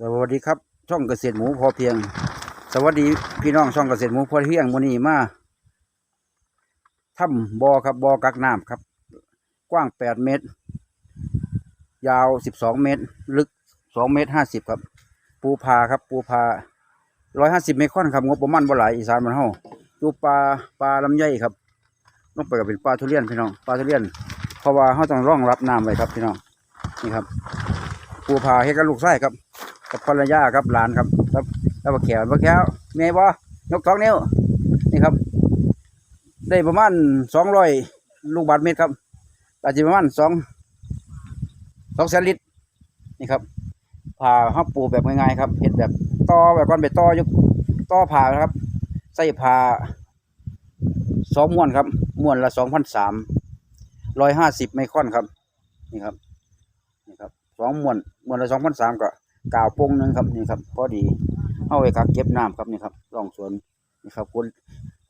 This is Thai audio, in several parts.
สวัสดีครับ ช่องเกษตรหมูพอเพียง สวัสดีพี่น้องช่องเกษตรหมูพอเพียงวันนี้มาถ้ำบอครับบอกักน้ำครับ กว้างแปดเมตร ยาวสิบสองเมตร ลึกสองเมตรห้าสิบครับ ปูพาครับ ปูพาร้อยห้าสิบเมตรค่อนครับงบประมาณบ่หลายอีสานมันเฮาดูปลาปลาลำไยครับต้องไปกับเป็นปลาทุเรียนพี่น้องปลาทุเรียนเพราะว่าเขาต้องร่องรับน้ำไว้ครับพี่น้องนี่ครับ ปูพาให้กับลูกไส้ครับ กับภรรยาครับหลานครับครับแล้วบักแขวบักแขวเมย์บอยกสองนิ้วนี่ครับ ได้ประมาณสองร้อยลูกบาทเมตรครับอาจจะประมาณสองสองแสนลิตรนี่ครับผ่าห้าปูแบบง่ายๆครับเห็ดแบบต่อแบบก่อนไปต่อยุต่อผ่าครับ ใส่ผ่าสองม้วนครับม้วนละสองพันสามร้อยห้าสิบไมครอนครับ นี่ครับนี่ครับสองม้วนม้วนละสองพันสามก็ กาวปงนึงครับนี่ครับพอดีเอาไว้กักเก็บน้ำครับนี่ครับร่องสวนนี่ครับคุณ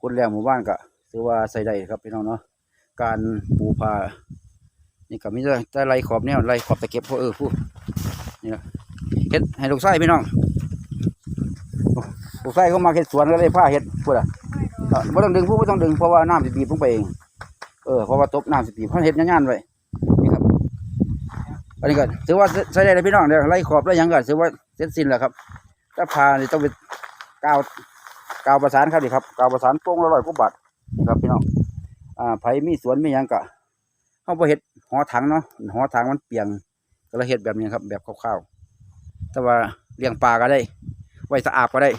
คุณแรงหมู่บ้านก็ถือว่าใส่ได้ครับพี่น้องเนาะการปูพานี่ก็มีแต่แต่ไรขอบเนี่ยไรขอบตะเก็บเพราะเออพูดนี่นะเฮ็ดให้ลูกไส้พี่น้องลูกไส้เขามาเฮ็ดสวนก็เลยผ้าเฮ็ดพูดอะไม่ต้องดึงพูดไม่ต้องดึงเพราะว่าน้ำสิบีบลงไปเองเออเพราะว่าตบน้ำสิบีบเขาะเฮ็ดงานๆไว้ อันนี้ก็ถือว่าใช้ได้เลยพี่น้องเดี๋ยวไล่ขอบไล่หยังก็ถือว่าเสร็จสิ้นแล้วครับถ้าพานี่ต้องไปกาวกาวประสานครับดิครับกาวประสานโป้งละร้อยกว่าบาทนี่ครับพี่น้องอ่าไผ่มีสวนมียังก็เขาไปเห็ดหอถังเนาะหอถังมันเปียงก็เลยเห็ดแบบนี้ครับ แบบคร่าวๆแต่ว่าเลี้ยงปลาก็ได้ ไว้สะอาดก็ได้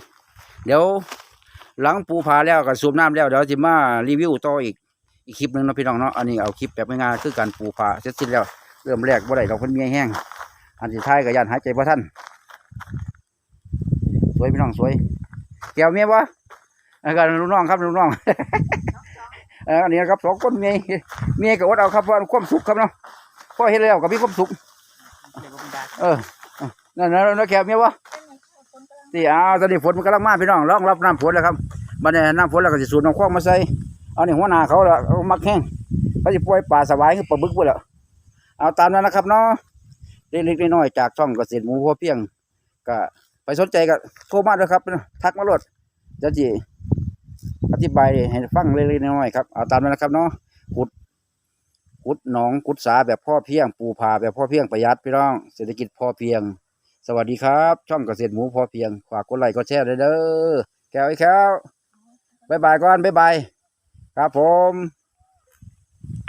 เดี๋ยวหลังปูผาแล้วก็สูบน้ำแล้วเดี๋ยวจะมารีวิวต่ออีกอีกคลิปหนึงนะพี่น้องเนาะอันนี้เอาคลิปแบบง่ายๆคือการปูผาเสร็จสิ้นแล้ว เริ่มแรกบ่ได้เราคนเมียแห้งอันที่ท้ายก็ยันหายใจบ่ทันสวยพี่น้องสวยแก้วเมียบ่อันกันลูกน้องครับลูกน้องอันนี้ครับสองคนเมียเมียก็อดเอาครับเพราะความสุขครับเนาะพอเห็นแล้วก็มีความสุขเออนั่นนั่นนั่นแก้วเมียบ่ที่อ้าวตอนนี้ฝนมันกำลังมาพี่น้องรองรับน้ำฝนแล้วครับบัดนี้น้ำฝนแล้วก็สิสูดน้ำคลองมาใส่เอานี่หัวหน้าเขาละเอามักแห้งเขาสิปล่อยปลาสวายคือปลาบึกพุ่นละ เอาตามนั้นนะครับเนาะเล็กๆน้อยๆจากช่องเกษตรหมูพอเพียง ก็ไปสนใจก็โทรมาด้วยครับ ทักมาโลดเจะจีอธิบายให้ฟังเล็กๆน้อยๆครับเอาตามนั้นนะครับเนาะขุดขุดหนองขุดสาแบบพ่อเพียง ปูผาแบบพ่อเพียงประหยัดพี่น้อง เศรษฐกิจพอเพียง สวัสดีครับ ช่องเกษตรหมูพอเพียงฝากกดไลค์กดแชร์ด้วยเด้อแก้วไอ้แก้วบายบายก่อนบายบายครับผม